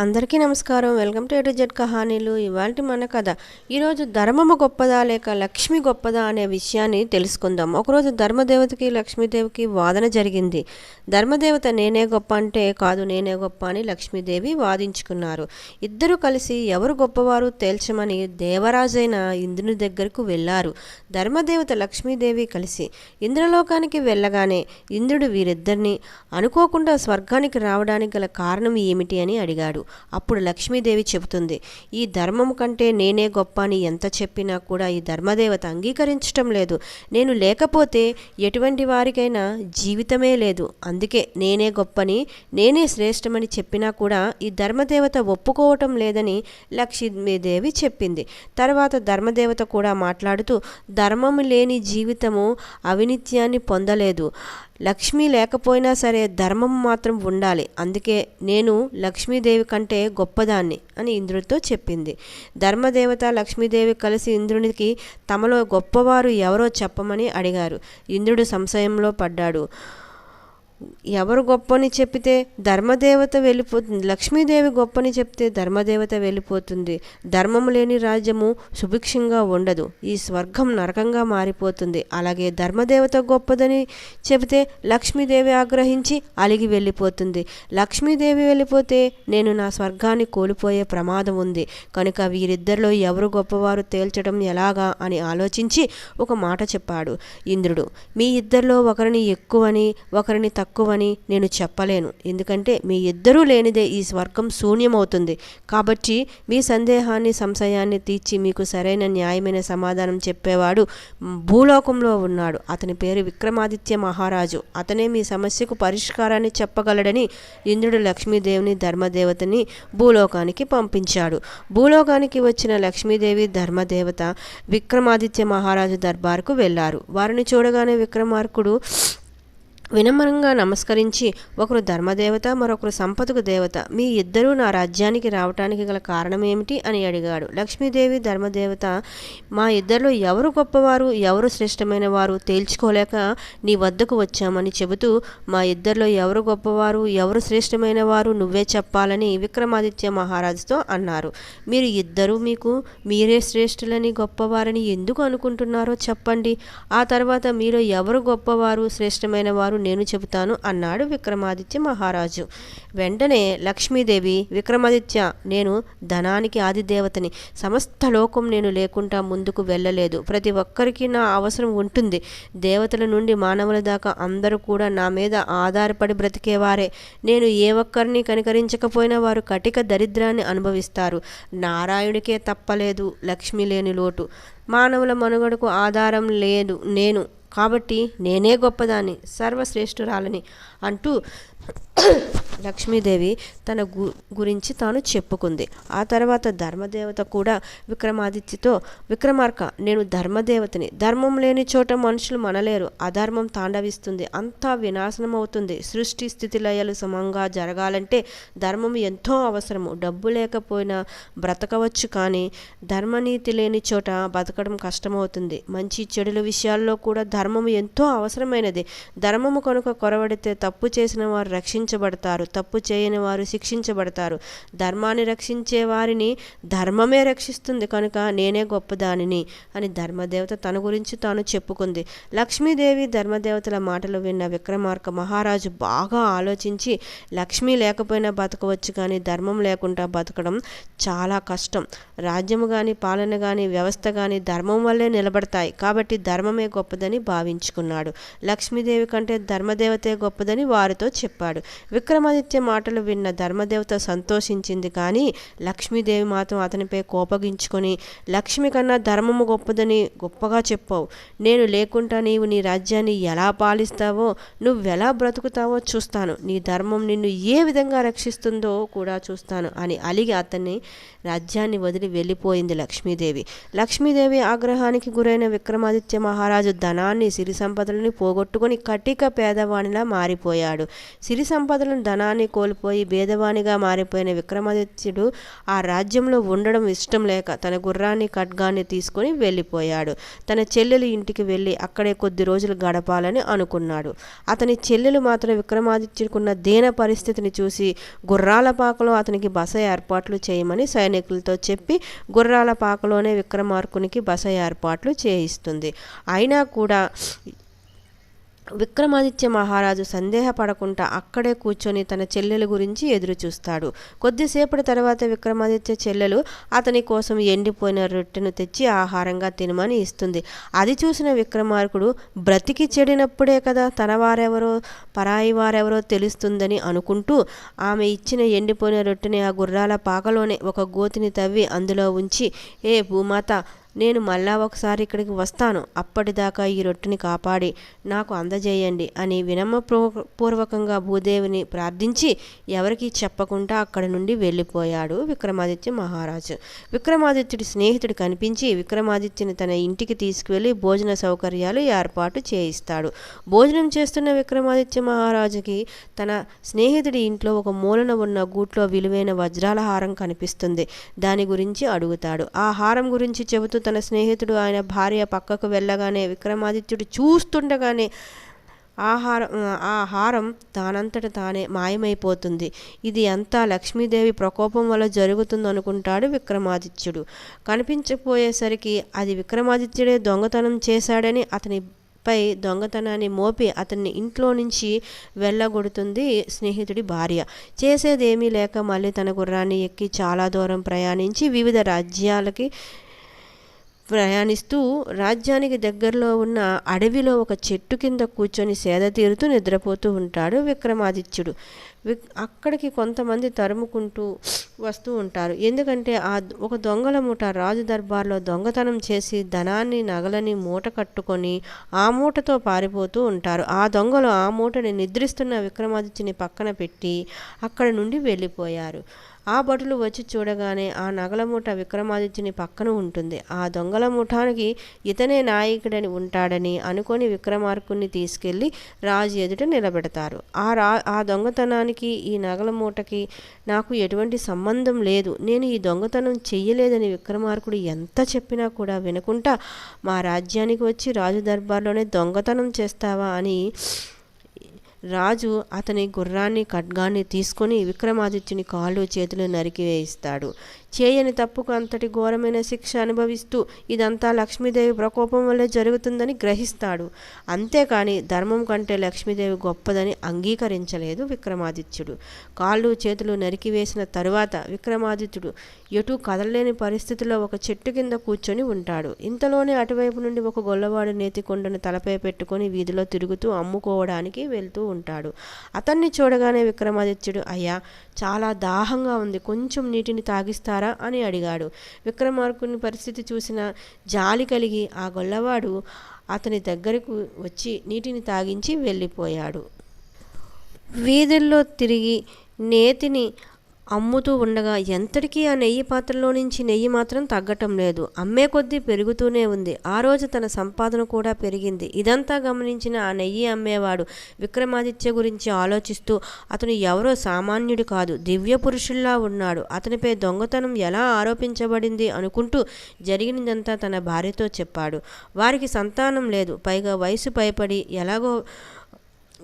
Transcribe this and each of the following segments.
అందరికీ నమస్కారం. Welcome to A to Z కహానీలు. ఇవాళ మన కథ. ఈరోజు ధర్మము గొప్పదా లేక లక్ష్మి గొప్పదా అనే విషయాన్ని తెలుసుకుందాం. ఒకరోజు ధర్మదేవతకి లక్ష్మీదేవికి వాదన జరిగింది. ధర్మదేవత నేనే గొప్ప అంటే కాదు నేనే గొప్ప అని లక్ష్మీదేవి వాదించుకున్నారు. ఇద్దరు కలిసి ఎవరు గొప్పవారు తేల్చమని దేవరాజైన ఇంద్రుని దగ్గరకు వెళ్ళారు ధర్మదేవత లక్ష్మీదేవి కలిసి ఇంద్రలోకానికి వెళ్ళగానే ఇంద్రుడు వీరిద్దరిని అనుకోకుండా స్వర్గానికి రావడానికి గల కారణం ఏమిటి అని అడిగాడు. అప్పుడు లక్ష్మీదేవి చెబుతుంది ఈ ధర్మము కంటే నేనే గొప్ప అని ఎంత చెప్పినా కూడా ఈ ధర్మదేవత అంగీకరించటం లేదు. నేను లేకపోతే ఎటువంటి వారికైనా జీవితమే లేదు. అందుకే నేనే గొప్పని నేనే శ్రేష్టమని చెప్పినా కూడా ఈ ధర్మదేవత ఒప్పుకోవటం లేదని లక్ష్మీదేవి చెప్పింది. తర్వాత ధర్మదేవత కూడా మాట్లాడుతూ ధర్మము లేని జీవితము అవినిత్యాన్ని పొందలేదు. లక్ష్మి లేకపోయినా సరే ధర్మం మాత్రం ఉండాలి. అందుకే నేను లక్ష్మీదేవి కంటే గొప్పదాన్ని అని ఇంద్రుడితో చెప్పింది. ధర్మదేవత లక్ష్మీదేవి కలిసి ఇంద్రునికి తమలో గొప్పవారు ఎవరో చెప్పమని అడిగారు. ఇంద్రుడు సంశయంలో పడ్డాడు. ఎవరు గొప్పని చెప్పితే ధర్మదేవత వెళ్ళిపోతుంది. లక్ష్మీదేవి గొప్పని చెప్తే ధర్మదేవత వెళ్ళిపోతుంది. ధర్మం లేని రాజ్యము సుభిక్షంగా ఉండదు. ఈ స్వర్గం నరకంగా మారిపోతుంది. అలాగే ధర్మదేవత గొప్పదని చెబితే లక్ష్మీదేవి ఆగ్రహించి అలిగి వెళ్ళిపోతుంది. లక్ష్మీదేవి వెళ్ళిపోతే నేను నా స్వర్గాన్ని కోల్పోయే ప్రమాదం ఉంది. కనుక వీరిద్దరిలో ఎవరు గొప్పవారు తేల్చడం ఎలాగా అని ఆలోచించి ఒక మాట చెప్పాడు. ఇంద్రుడు మీ ఇద్దరిలో ఒకరిని ఎక్కువని ఒకరిని తక్కువ తక్కువని నేను చెప్పలేను. ఎందుకంటే మీ ఇద్దరూ లేనిదే ఈ స్వర్గం శూన్యమవుతుంది. కాబట్టి మీ సందేహాన్ని సంశయాన్ని తీర్చి మీకు సరైన న్యాయమైన సమాధానం చెప్పేవాడు భూలోకంలో ఉన్నాడు. అతని పేరు విక్రమాదిత్య మహారాజు. అతనే మీ సమస్యకు పరిష్కారాన్ని చెప్పగలడని ఇంద్రుడు లక్ష్మీదేవిని ధర్మదేవతని భూలోకానికి పంపించాడు. భూలోకానికి వచ్చిన లక్ష్మీదేవి ధర్మదేవత విక్రమాదిత్య మహారాజు దర్బార్కు వెళ్ళారు. వారిని చూడగానే విక్రమార్కుడు వినమ్రంగా నమస్కరించి ఒకరు ధర్మదేవత మరొకరు సంపదకు దేవత. మీ ఇద్దరూ నా రాజ్యానికి రావటానికి గల కారణం ఏమిటి? అని అడిగాడు. లక్ష్మీదేవి ధర్మదేవత మా ఇద్దరిలో ఎవరు గొప్పవారు? ఎవరు శ్రేష్టమైన వారు తేల్చుకోలేక నీ వద్దకు వచ్చామని చెబుతూ మా ఇద్దరిలో ఎవరు గొప్పవారు? ఎవరు శ్రేష్టమైన వారు నువ్వే చెప్పాలని విక్రమాదిత్య మహారాజుతో అన్నారు. మీరు ఇద్దరూ మీకు మీరే శ్రేష్ఠులని గొప్పవారని ఎందుకు అనుకుంటున్నారో చెప్పండి. ఆ తర్వాత మీరు ఎవరు గొప్పవారు శ్రేష్టమైన వారు నేను చెబుతాను అన్నాడు విక్రమాదిత్య మహారాజు. వెంటనే లక్ష్మీదేవి విక్రమాదిత్య నేను ధనానికి ఆదిదేవతని సమస్త లోకం నేను లేకుండా ముందుకు వెళ్ళలేదు. ప్రతి ఒక్కరికి నా అవసరం ఉంటుంది. దేవతల నుండి మానవుల దాకా అందరూ కూడా నా మీద ఆధారపడి బ్రతికేవారే. నేను ఏ ఒక్కరిని కనికరించకపోయినా వారు కటిక దరిద్రాన్ని అనుభవిస్తారు. నారాయణుడికే తప్పలేదు లక్ష్మి లేని లోటు. మానవుల మనుగడకు ఆధారం లేదు. నేను కాబట్టి నేనే గొప్పదాన్ని సర్వశ్రేష్ఠురాలని అంటూ లక్ష్మీదేవి తన గు గురించి తాను చెప్పుకుంది. ఆ తర్వాత ధర్మదేవత కూడా విక్రమాదిత్యతో విక్రమార్క నేను ధర్మదేవతని. ధర్మం లేని చోట మనుషులు మనలేరు. అధర్మం తాండవిస్తుంది. అంతా వినాశనం అవుతుంది సృష్టి స్థితిలయలు సమంగా జరగాలంటే ధర్మం ఎంతో అవసరము. డబ్బు లేకపోయినా బ్రతకవచ్చు కానీ ధర్మనీతి లేని చోట బతకడం కష్టమవుతుంది. మంచి చెడుల విషయాల్లో కూడా ధర్మం ఎంతో అవసరమైనది. ధర్మము కనుక కొరవడితే తప్పు చేసిన వారు రక్షించబడతారు. తప్పు చేయని వారు శిక్షించబడతారు. ధర్మాన్ని రక్షించే వారిని ధర్మమే రక్షిస్తుంది కనుక నేనే గొప్పదానిని అని ధర్మదేవత తన గురించి తాను చెప్పుకుంది. లక్ష్మీదేవి ధర్మదేవతల మాటలు విన్న విక్రమార్క మహారాజు బాగా ఆలోచించి లక్ష్మీ లేకపోయినా బతకవచ్చు కానీ ధర్మం లేకుండా బతకడం చాలా కష్టం. రాజ్యము కానీ పాలన కానీ వ్యవస్థ కానీ ధర్మం వల్లే నిలబడతాయి. కాబట్టి ధర్మమే గొప్పదని భావించుకున్నాడు. లక్ష్మీదేవి కంటే ధర్మదేవతే గొప్పదని వారితో చెప్పాడు. విక్రమాదిత్య మాటలు విన్న ధర్మదేవత సంతోషించింది కానీ లక్ష్మీదేవి మాత్రం అతనిపై కోపగించుకొని లక్ష్మి కన్నా ధర్మము గొప్పదని గొప్పగా చెప్పావు. నేను లేకుండా నీవు నీ రాజ్యాన్ని ఎలా పాలిస్తావో నువ్వెలా బ్రతుకుతావో చూస్తాను. నీ ధర్మం నిన్ను ఏ విధంగా రక్షిస్తుందో కూడా చూస్తాను అని అలిగి అతన్ని రాజ్యాన్ని వదిలి వెళ్ళిపోయింది లక్ష్మీదేవి. లక్ష్మీదేవి ఆగ్రహానికి గురైన విక్రమాదిత్య మహారాజు ధనాన్ని సిరి సంపదలని పోగొట్టుకుని కటిక పేదవానిలా మారిపోయాడు. సిరి సంపదలను ధనాన్ని కోల్పోయి భేదవానిగా మారిపోయిన విక్రమాదిత్యుడు ఆ రాజ్యంలో ఉండడం ఇష్టం లేక తన గుర్రాన్ని ఖడ్గాన్ని తీసుకొని వెళ్ళిపోయాడు. తన చెల్లెలు ఇంటికి వెళ్ళి అక్కడే కొద్ది రోజులు గడపాలని అనుకున్నాడు. అతని చెల్లెలు మాత్రం విక్రమాదిత్యుడికున్న దీన పరిస్థితిని చూసి గుర్రాల పాకలో అతనికి బస ఏర్పాట్లు చేయమని సైనికులతో చెప్పి గుర్రాల పాకలోనే విక్రమార్కునికి బస ఏర్పాట్లు చేయిస్తుంది. అయినా కూడా విక్రమాదిత్య మహారాజు సందేహపడకుండా అక్కడే కూర్చొని తన చెల్లెల గురించి ఎదురుచూస్తాడు. కొద్దిసేపటి తర్వాత విక్రమాదిత్య చెల్లెలు అతని కోసం ఎండిపోయిన రొట్టెను తెచ్చి ఆహారంగా తినమని ఇస్తుంది. అది చూసిన విక్రమార్కుడు బ్రతికి చెడినప్పుడే కదా తన వారెవరో పరాయి వారెవరో తెలుస్తుందని అనుకుంటూ ఆమె ఇచ్చిన ఎండిపోయిన రొట్టెని ఆ గుర్రాల పాకలోనే ఒక గోతిని తవ్వి అందులో ఉంచి ఏ భూమాత నేను మళ్ళా ఒకసారి ఇక్కడికి వస్తాను. అప్పటిదాకా ఈ రొట్టెని కాపాడి నాకు అందజేయండి అని వినమ్రపూర్వకంగా భూదేవిని ప్రార్థించి ఎవరికి చెప్పకుండా అక్కడి నుండి వెళ్ళిపోయాడు విక్రమాదిత్య మహారాజు. విక్రమాదిత్యుడి స్నేహితుడు కనిపించి విక్రమాదిత్యని తన ఇంటికి తీసుకువెళ్ళి భోజన సౌకర్యాలు ఏర్పాటు చేయిస్తాడు. భోజనం చేస్తున్న విక్రమాదిత్య మహారాజుకి తన స్నేహితుడి ఇంట్లో ఒక మూలన ఉన్న గూట్లో విలువైన వజ్రాల హారం కనిపిస్తుంది. దాని గురించి అడుగుతాడు. ఆ హారం గురించి చెబుతూ తన స్నేహితుడు ఆయన భార్య పక్కకు వెళ్ళగానే విక్రమాదిత్యుడు చూస్తుండగానే ఆహారం ఆ హారం తానంతట తానే మాయమైపోతుంది. ఇది అంతా లక్ష్మీదేవి ప్రకోపం వల్ల జరుగుతుంది అనుకుంటాడు విక్రమాదిత్యుడు. కనిపించకపోయేసరికి అది విక్రమాదిత్యుడే దొంగతనం చేశాడని అతని పై దొంగతనాన్ని మోపి అతన్ని ఇంట్లో నుంచి వెళ్ళగొడుతుంది స్నేహితుడి భార్య. చేసేదేమీ లేక మళ్ళీ తన గుర్రాన్ని ఎక్కి చాలా దూరం ప్రయాణించి వివిధ రాజ్యాలకి ప్రయాణిస్తూ రాజ్యానికి దగ్గరలో ఉన్న అడవిలో ఒక చెట్టు కింద కూర్చొని సేద తీరుతూ నిద్రపోతూ ఉంటాడు విక్రమాదిత్యుడు. అక్కడికి కొంతమంది తరుముకుంటూ వస్తూ ఉంటారు. ఎందుకంటే ఆ ఒక దొంగల మూట రాజు దర్బార్లో దొంగతనం చేసి ధనాన్ని నగలని మూట కట్టుకొని ఆ మూటతో పారిపోతూ ఉంటారు. ఆ దొంగలు ఆ మూటని నిద్రిస్తున్న విక్రమాదిత్యుని పక్కన పెట్టి అక్కడ నుండి వెళ్ళిపోయారు. ఆ భటులు వచ్చి చూడగానే ఆ నగల మూట విక్రమాదిత్యుని పక్కన ఉంటుంది. ఆ దొంగల ముఠానికి ఇతనే నాయకుడని ఉంటాడని అనుకొని విక్రమార్కుని తీసుకెళ్ళి రాజు ఎదుట నిలబెడతారు. ఆ రా ఆ దొంగతనానికి ఈ నగల మూటకి నాకు ఎటువంటి సంబంధం లేదు. నేను ఈ దొంగతనం చెయ్యలేదని విక్రమార్కుడు ఎంత చెప్పినా కూడా వినకుండా మా రాజ్యానికి వచ్చి రాజు దర్బార్లోనే దొంగతనం చేస్తావా? అని రాజు అతని గుర్రాన్ని ఖడ్గాన్ని తీసుకొని విక్రమాదిత్యుని కాళ్ళు చేతులు నరికివేయిస్తాడు. చేయని తప్పుకు అంతటి ఘోరమైన శిక్ష అనుభవిస్తూ ఇదంతా లక్ష్మీదేవి ప్రకోపం వల్లే జరుగుతుందని గ్రహిస్తాడు. అంతేకాని ధర్మం కంటే లక్ష్మీదేవి గొప్పదని అంగీకరించలేదు విక్రమాదిత్యుడు. కాళ్ళు చేతులు నరికివేసిన తరువాత విక్రమాదిత్యుడు ఎటు కదలలేని పరిస్థితిలో ఒక చెట్టు కింద కూర్చొని ఉంటాడు. ఇంతలోనే అటువైపు నుండి ఒక గొల్లవాడు నేతికొండను తలపై పెట్టుకొని వీధిలో తిరుగుతూ అమ్ముకోవడానికి వెళ్తూ ఉంటాడు. అతన్ని చూడగానే విక్రమాదిత్యుడు అయ్యా చాలా దాహంగా ఉంది. కొంచెం నీటిని తాగిస్తారు? అని అడిగాడు. విక్రమార్కుని పరిస్థితి చూసిన జాలి కలిగి ఆ గొల్లవాడు అతని దగ్గరకు వచ్చి నీటిని తాగించి వెళ్ళిపోయాడు. వీధుల్లో తిరిగి నేతిని అమ్ముతూ ఉండగా ఎంతటికీ ఆ నెయ్యి పాత్రలో నుంచి నెయ్యి మాత్రం తగ్గటం లేదు. అమ్మే కొద్దీ పెరుగుతూనే ఉంది. ఆ రోజు తన సంపాదన కూడా పెరిగింది. ఇదంతా గమనించిన ఆ నెయ్యి అమ్మేవాడు విక్రమాదిత్య గురించి ఆలోచిస్తూ అతను ఎవరో సామాన్యుడు కాదు దివ్య పురుషుల్లా ఉన్నాడు. అతనిపై దొంగతనం ఎలా ఆరోపించబడింది అనుకుంటూ జరిగినదంతా తన భార్యతో చెప్పాడు. వారికి సంతానం లేదు. పైగా వయసు పైపడి ఎలాగో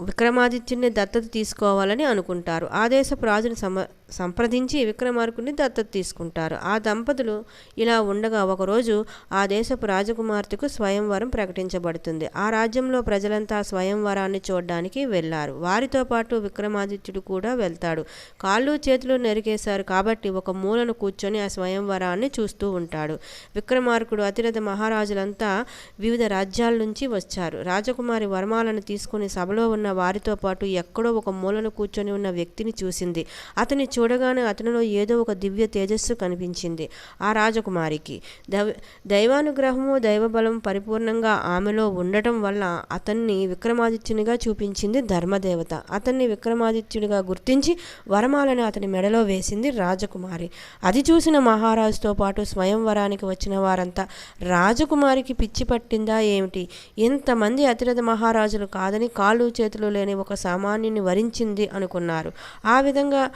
విక్రమాదిత్యుని దత్తత తీసుకోవాలని అనుకుంటారు. ఆ దేశపు రాజుని సమ సంప్రదించి విక్రమార్కుని దత్తత తీసుకుంటారు. ఆ దంపతులు ఇలా ఉండగా ఒకరోజు ఆ దేశపు రాజకుమార్తెకు స్వయంవరం ప్రకటించబడుతుంది. ఆ రాజ్యంలో ప్రజలంతా స్వయంవరాన్ని చూడడానికి వెళ్ళారు. వారితో పాటు విక్రమాదిత్యుడు కూడా వెళ్తాడు. కాళ్ళు చేతులు నరికేశారు కాబట్టి ఒక మూలను కూర్చొని ఆ స్వయంవరాన్ని చూస్తూ ఉంటాడు. విక్రమార్కుడు అతిరథ మహారాజులంతా వివిధ రాజ్యాల నుంచి వచ్చారు. రాజకుమారి వర్మాలను తీసుకుని సభలో ఉన్న వారితో పాటు ఎక్కడో ఒక మూలను కూర్చొని ఉన్న వ్యక్తిని చూసింది. అతని చూడగానే అతనిలో ఏదో ఒక దివ్య తేజస్సు కనిపించింది. ఆ రాజకుమారికి దైవ దైవానుగ్రహము దైవబలం పరిపూర్ణంగా ఆమెలో ఉండటం వల్ల అతన్ని విక్రమాదిత్యునిగా చూపించింది ధర్మదేవత. అతన్ని విక్రమాదిత్యుడిగా గుర్తించి వరమాలను అతని మెడలో వేసింది రాజకుమారి. అది చూసిన మహారాజుతో పాటు స్వయంవరానికి వచ్చిన వారంతా రాజకుమారికి పిచ్చి పట్టిందా ఏమిటి? ఇంతమంది అతిరథ మహారాజులు కాదని కాళ్ళు చేతులు లేని ఒక సామాన్యుని వరించింది అనుకున్నారు. ఆ విధంగా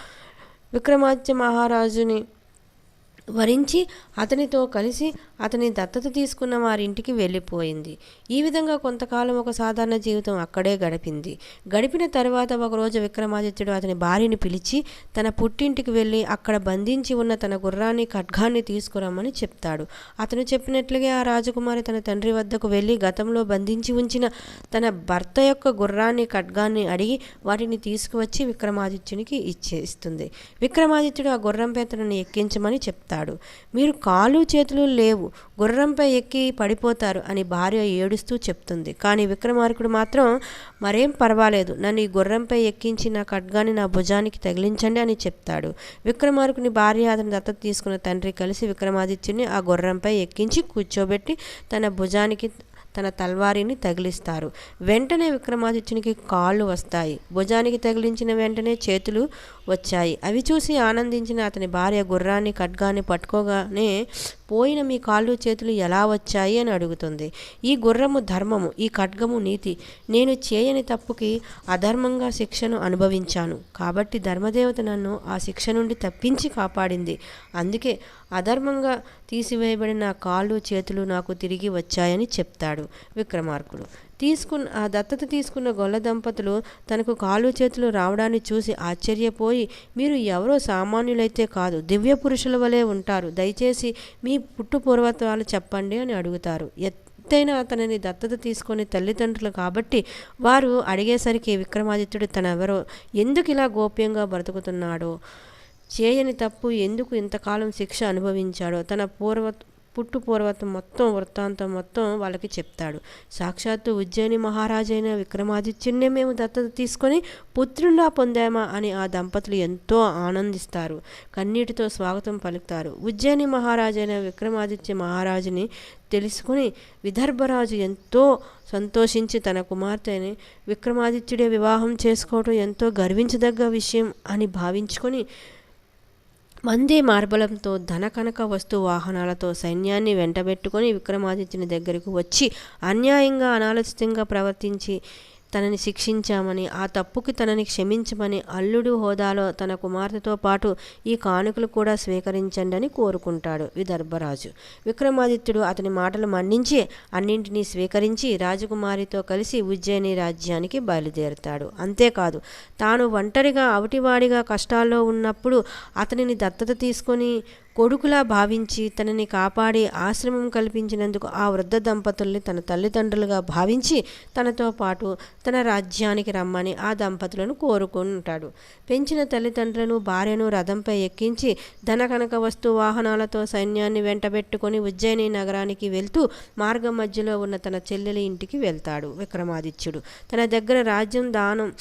విక్రమాద్య మహారాజుని వరించి అతనితో కలిసి అతని దత్తత తీసుకున్న వారింటికి వెళ్ళిపోయింది. ఈ విధంగా కొంతకాలం ఒక సాధారణ జీవితం అక్కడే గడిపింది. గడిపిన తర్వాత ఒకరోజు విక్రమాదిత్యుడు అతని భార్యని పిలిచి తన పుట్టింటికి వెళ్ళి అక్కడ బంధించి ఉన్న తన గుర్రాన్ని ఖడ్గాన్ని తీసుకురమ్మని చెప్తాడు. అతను చెప్పినట్లుగా ఆ రాజకుమారి తన తండ్రి వద్దకు వెళ్ళి గతంలో బంధించి ఉంచిన తన భర్త యొక్క గుర్రాన్ని ఖడ్గాన్ని అడిగి వాటిని తీసుకువచ్చి విక్రమాదిత్యునికి ఇచ్చేస్తుంది. విక్రమాదిత్యుడు ఆ గుర్రంపై తనని ఎక్కించమని చెప్తాడు. మీరు కాలు చేతులు లేవు గుర్రంపై ఎక్కి పడిపోతారు అని భార్య ఏడుస్తూ చెప్తుంది. కానీ విక్రమార్కుడు మాత్రం మరేం పర్వాలేదు నన్ను ఈ గుర్రంపై ఎక్కించి నా ఖడ్గాని నా భుజానికి తగిలించండి అని చెప్తాడు. విక్రమార్కుని భార్య అతని దత్తత తీసుకున్న తండ్రి కలిసి విక్రమాదిత్యుని ఆ గుర్రంపై ఎక్కించి కూర్చోబెట్టి తన భుజానికి తన తల్వారిని తగిలిస్తారు. వెంటనే విక్రమాదిత్యునికి కాళ్ళు వస్తాయి. భుజానికి తగిలించిన వెంటనే చేతులు వచ్చాయి. అవి చూసి ఆనందించిన అతని భార్య గుర్రాన్ని ఖడ్గాన్ని పట్టుకోగానే పోయిన మీ కాళ్ళు చేతులు ఎలా వచ్చాయి? అని అడుగుతుంది. ఈ గుర్రము ధర్మము ఈ ఖడ్గము నీతి. నేను చేయని తప్పుకి అధర్మంగా శిక్షను అనుభవించాను. కాబట్టి ధర్మదేవత నన్ను ఆ శిక్ష నుండి తప్పించి కాపాడింది. అందుకే అధర్మంగా తీసివేయబడిన కాళ్ళు చేతులు నాకు తిరిగి వచ్చాయని చెప్తాడు విక్రమార్కుడు. తీసుకున్న ఆ దత్తత తీసుకున్న గొల్ల దంపతులు తనకు కాళ్ళు చేతులు రావడాన్ని చూసి ఆశ్చర్యపోయి మీరు ఎవరో సామాన్యులైతే కాదు దివ్య పురుషుల వలె ఉంటారు దయచేసి మీ పుట్టు పూర్వత్వాలు చెప్పండి అని అడుగుతారు. ఎత్తైన అతనిని దత్తత తీసుకొని తల్లిదండ్రులు కాబట్టి వారు అడిగేసరికి విక్రమాదిత్యుడు తనెవరో ఎందుకు ఇలా గోప్యంగా బ్రతుకుతున్నాడో చేయని తప్పు ఎందుకు ఇంతకాలం శిక్ష అనుభవించాడో తన పూర్వ పుట్టు పూర్వతం మొత్తం వృత్తాంతం మొత్తం వాళ్ళకి చెప్తాడు. సాక్షాత్తు ఉజ్జయిని మహారాజైన విక్రమాదిత్యున్నే మేము దత్తత తీసుకొని పుత్రులా పొందామా అని ఆ దంపతులు ఎంతో ఆనందిస్తారు. కన్నీటితో స్వాగతం పలుకుతారు. ఉజ్జయిని మహారాజైన విక్రమాదిత్య మహారాజుని తెలుసుకుని విదర్భరాజు ఎంతో సంతోషించి తన కుమార్తెని విక్రమాదిత్యుడే వివాహం చేసుకోవడం ఎంతో గర్వించదగ్గ విషయం అని భావించుకొని మందే మార్బలంతో ధన కనక వస్తు వాహనాలతో సైన్యాన్ని వెంటబెట్టుకొని విక్రమాదిత్యుని దగ్గరకు వచ్చి అన్యాయంగా అనాలోచితంగా ప్రవర్తించి తనని శిక్షించామని ఆ తప్పుకి తనని క్షమించమని అల్లుడు హోదాలో తన కుమార్తెతో పాటు ఈ కానుకలు కూడా స్వీకరించండి అని కోరుకుంటాడు విదర్భరాజు. విక్రమాదిత్యుడు అతని మాటలు మన్నించి అన్నింటినీ స్వీకరించి రాజకుమారితో కలిసి ఉజ్జయిని రాజ్యానికి బయలుదేరుతాడు. అంతేకాదు తాను ఒంటరిగా అవటివాడిగా కష్టాల్లో ఉన్నప్పుడు అతనిని దత్తత తీసుకొని కొడుకులా భావించి తనని కాపాడి ఆశ్రమం కల్పించినందుకు ఆ వృద్ధ దంపతుల్ని తన తల్లిదండ్రులుగా భావించి తనతో పాటు తన రాజ్యానికి రమ్మని ఆ దంపతులను కోరుకుంటాడు. పెంచిన తల్లిదండ్రులను భార్యను రథంపై ఎక్కించి ధన కనక వస్తు వాహనాలతో సైన్యాన్ని వెంటబెట్టుకొని ఉజ్జయిని నగరానికి వెళ్తూ మార్గం మధ్యలో ఉన్న తన చెల్లెలి ఇంటికి వెళ్తాడు విక్రమాదిత్యుడు. తన దగ్గర రాజ్యం దానం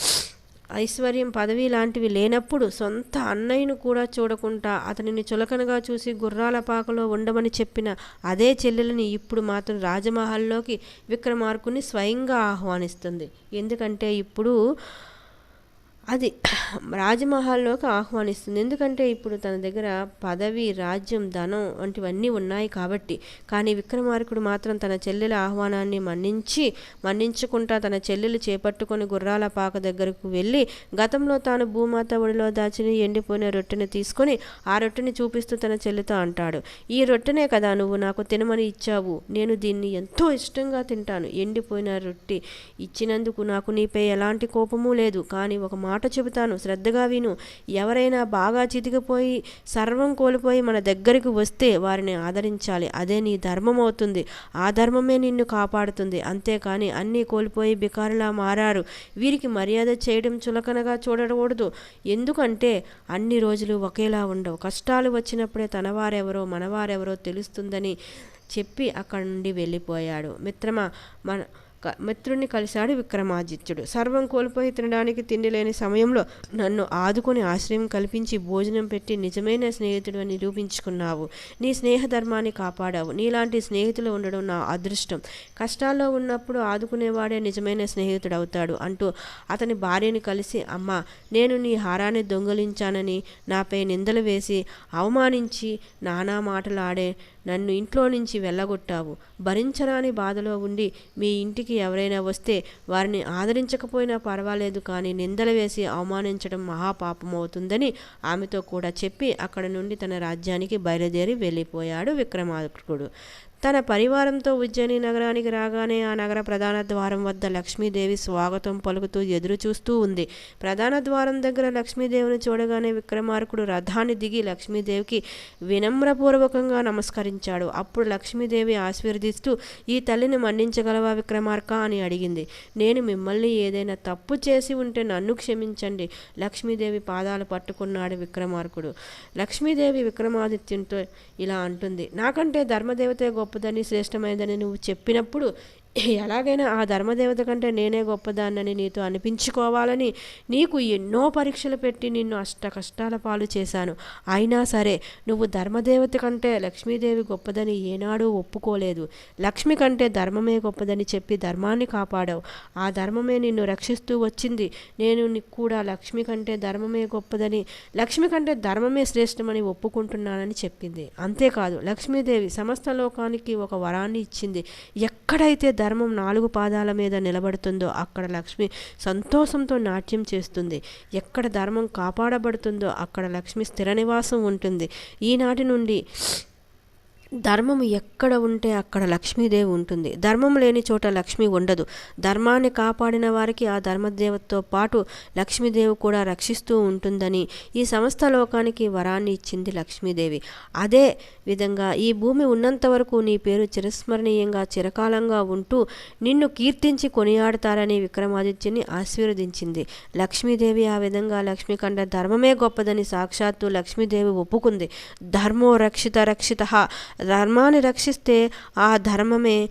ఐశ్వర్యం పదవి లాంటివి లేనప్పుడు సొంత అన్నయ్యను కూడా చూడకుండా అతనిని చులకనగా చూసి గుర్రాల పాకలో ఉండమని చెప్పిన అదే చెల్లెలని ఇప్పుడు మాత్రం రాజమహల్లోకి విక్రమార్కుని స్వయంగా ఆహ్వానిస్తుంది. ఎందుకంటే ఇప్పుడు అది రాజమహల్లోకి ఆహ్వానిస్తుంది. ఎందుకంటే ఇప్పుడు తన దగ్గర పదవి రాజ్యం ధనం వంటివన్నీ ఉన్నాయి కాబట్టి. కానీ విక్రమార్కుడు మాత్రం తన చెల్లెల ఆహ్వానాన్ని మన్నించి మన్నించుకుంటా తన చెల్లెలు చేపట్టుకొని గుర్రాల పాక దగ్గరకు వెళ్ళి గతంలో తాను భూమాత ఒడిలో దాచిన ఎండిపోయిన రొట్టెని తీసుకొని ఆ రొట్టెని చూపిస్తూ తన చెల్లితో అంటాడు. ఈ రొట్టెనే కదా నువ్వు నాకు తినమని ఇచ్చావు. నేను దీన్ని ఎంతో ఇష్టంగా తింటాను. ఎండిపోయిన రొట్టె ఇచ్చినందుకు నాకు నీపై ఎలాంటి కోపము లేదు. కానీ ఒక మాట చెబుతాను. శ్రద్ధగా విను. ఎవరైనా బాగా చితికిపోయి సర్వం కోల్పోయి మన దగ్గరికి వస్తే వారిని ఆదరించాలి. అదే నీ ధర్మం అవుతుంది ఆ ధర్మమే నిన్ను కాపాడుతుంది. అంతేకాని అన్నీ కోల్పోయి బికారులా మారారు. వీరికి మర్యాద చేయడం చులకనగా చూడకూడదు. ఎందుకంటే అన్ని రోజులు ఒకేలా ఉండవు. కష్టాలు వచ్చినప్పుడే తనవారెవరో మనవారెవరో తెలుస్తుందని చెప్పి అక్కడి నుండి వెళ్ళిపోయాడు. మిత్రమా మన మిత్రుణ్ణి కలిశాడు విక్రమాదిత్యుడు సర్వం కోల్పోయి తినడానికి తిండి లేని సమయంలో నన్ను ఆదుకొని ఆశ్రయం కల్పించి భోజనం పెట్టి నిజమైన స్నేహితుడు అని నిరూపించుకున్నావు. నీ స్నేహ ధర్మాన్ని కాపాడావు. నీలాంటి స్నేహితులు ఉండడం నా అదృష్టం. కష్టాల్లో ఉన్నప్పుడు ఆదుకునేవాడే నిజమైన స్నేహితుడు అవుతాడు అంటూ అతని భార్యని కలిసి అమ్మ నేను నీ హారాన్ని దొంగలించానని నాపై నిందలు వేసి అవమానించి నానా మాటలాడే నన్ను ఇంట్లో నుంచి వెళ్ళగొట్టావు. భరించరాని బాధలో ఉండి మీ ఇంటికి ఎవరైనా వస్తే వారిని ఆదరించకపోయినా పర్వాలేదు కానీ నిందలు వేసి అవమానించడం మహాపాపం అవుతుందని ఆమెతో కూడా చెప్పి అక్కడ నుండి తన రాజ్యానికి బయలుదేరి వెళ్ళిపోయాడు విక్రమార్కుడు. తన పరివారంతో ఉజ్జయిని నగరానికి రాగానే ఆ నగర ప్రధాన ద్వారం వద్ద లక్ష్మీదేవి స్వాగతం పలుకుతూ ఎదురు చూస్తూ ఉంది. ప్రధాన ద్వారం దగ్గర లక్ష్మీదేవిని చూడగానే విక్రమార్కుడు రథాన్ని దిగి లక్ష్మీదేవికి వినమ్రపూర్వకంగా నమస్కరించాడు. అప్పుడు లక్ష్మీదేవి ఆశీర్వదిస్తూ ఈ తల్లిని మన్నించగలవా విక్రమార్క? అని అడిగింది. నేను మిమ్మల్ని ఏదైనా తప్పు చేసి ఉంటే నన్ను క్షమించండి లక్ష్మీదేవి పాదాలు పట్టుకున్నాడు విక్రమార్కుడు. లక్ష్మీదేవి విక్రమాదిత్యునితో ఇలా అంటుంది. నాకంటే ధర్మదేవతే గొప్పదని శ్రేష్టమైనదని నువ్వు చెప్పినప్పుడు ఎలాగైనా ఆ ధర్మదేవత కంటే నేనే గొప్పదాన్నని నీతో అనిపించుకోవాలని నీకు ఎన్నో పరీక్షలు పెట్టి నిన్ను అష్ట కష్టాల పాలు చేశాను. అయినా సరే నువ్వు ధర్మదేవత కంటే లక్ష్మీదేవి గొప్పదని ఏనాడూ ఒప్పుకోలేదు. లక్ష్మి కంటే ధర్మమే గొప్పదని చెప్పి ధర్మాన్ని కాపాడావు. ఆ ధర్మమే నిన్ను రక్షిస్తూ వచ్చింది. నేను నీకు కూడా లక్ష్మి కంటే ధర్మమే గొప్పదని లక్ష్మి కంటే ధర్మమే శ్రేష్టమని ఒప్పుకుంటున్నానని చెప్పింది. అంతేకాదు లక్ష్మీదేవి సమస్త లోకానికి ఒక వరాన్ని ఇచ్చింది. ఎక్కడైతే ధర్మ నాలుగు పాదాల మీద నిలబడుతుందో అక్కడ లక్ష్మి సంతోషంతో నాట్యం చేస్తుంది. ఎక్కడ ధర్మం కాపాడబడుతుందో అక్కడ లక్ష్మి స్థిర నివాసం ఉంటుంది. ఈనాటి నుండి ధర్మం ఎక్కడ ఉంటే అక్కడ లక్ష్మీదేవి ఉంటుంది. ధర్మం లేని చోట లక్ష్మి ఉండదు. ధర్మాన్ని కాపాడిన వారికి ఆ ధర్మదేవతతో పాటు లక్ష్మీదేవి కూడా రక్షిస్తూ ఉంటుందని ఈ సమస్త లోకానికి వరాన్ని ఇచ్చింది లక్ష్మీదేవి. అదే విధంగా ఈ భూమి ఉన్నంత వరకు నీ పేరు చిరస్మరణీయంగా చిరకాలంగా ఉంటూ నిన్ను కీర్తించి కొనియాడతారని విక్రమాదిత్యుని ఆశీర్వదించింది. లక్ష్మీదేవి ఆ విధంగా లక్ష్మి ధర్మమే గొప్పదని సాక్షాత్తు లక్ష్మీదేవి ఒప్పుకుంది. ధర్మో రక్షిత రక్షిత ధర్మాన్ని రక్షిస్తే ఆ ధర్మమే